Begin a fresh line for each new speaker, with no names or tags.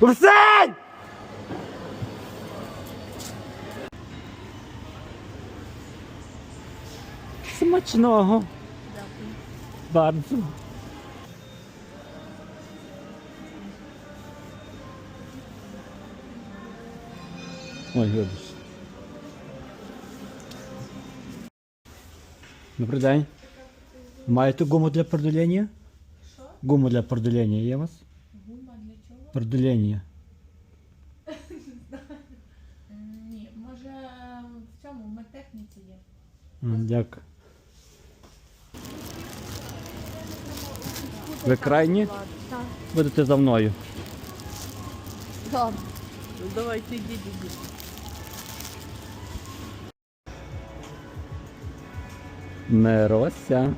Урсень! Смачного. Bardzo. Ой, вибач. Добрий день. Маєте гуму для продулення?
Що?
Гуму для продулення є у вас?
М, Ні, може в цьому в медтехніці є.
Дякую. Ви крайні?
Так.
Будете за мною.
Добре. Давайте йдіть, йдіть.
Мирося.